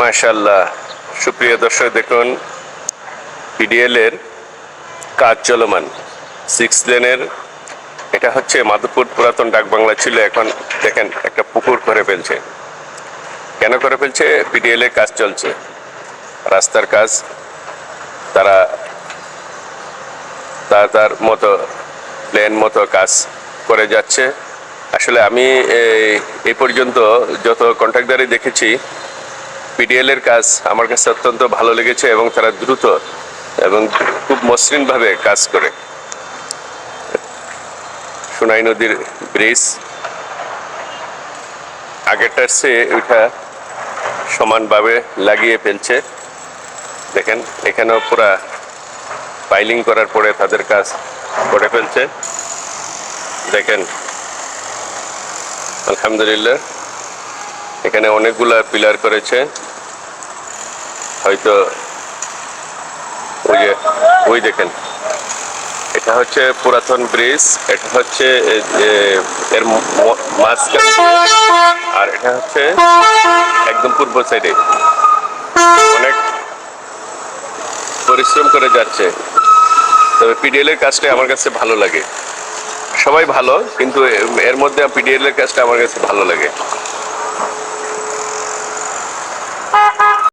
মাশাল্লাহ সুপ্রিয় দর্শক, দেখুন পিডিএল এর কাজ চলমান। সিক্স লেনের এটা হচ্ছে মাধবপুর পুরাতন ডাক বাংলা ছিল, এখন দেখেন, একটা পুকুর করে ফেলছে। কেন করে ফেলছে? পিডিএল এর কাজ চলছে। রাস্তার কাজ, তারা, তার তার মতো প্ল্যান মতো কাজ করে যাচ্ছে। আসলে আমি এই পর্যন্ত যত কন্ট্রাক্টারই দেখেছি পিডিএল এর কাজ আমার কাছে অত্যন্ত ভালো লেগেছে এবং তারা দ্রুত এবং খুব মসৃণভাবে কাজ করে। সোনাই নদীর ব্রিজ আগেরটার চেয়ে ওইটা সমানভাবে লাগিয়ে ফেলছে। দেখেন, এখানেও পুরা পাইলিং করার পরে তাদের কাজ করে ফেলছে। দেখেন, আলহামদুলিল্লাহ। এখানে অনেকগুলা পিলার করেছে। হয়তো ওই যে, ওই দেখেন। এটা হচ্ছে পুরাতন ব্রিজ, এটা হচ্ছে এর আর এটা হচ্ছে একদম পূর্ব সাইডে। অনেক পরিশ্রম করে যাচ্ছে। তবে পিডিএল এর কাজটা আমার কাছে ভালো লাগে। সবাই ভালো, কিন্তু এর মধ্যে পিডিএল এর কাজটা আমার কাছে ভালো লাগে।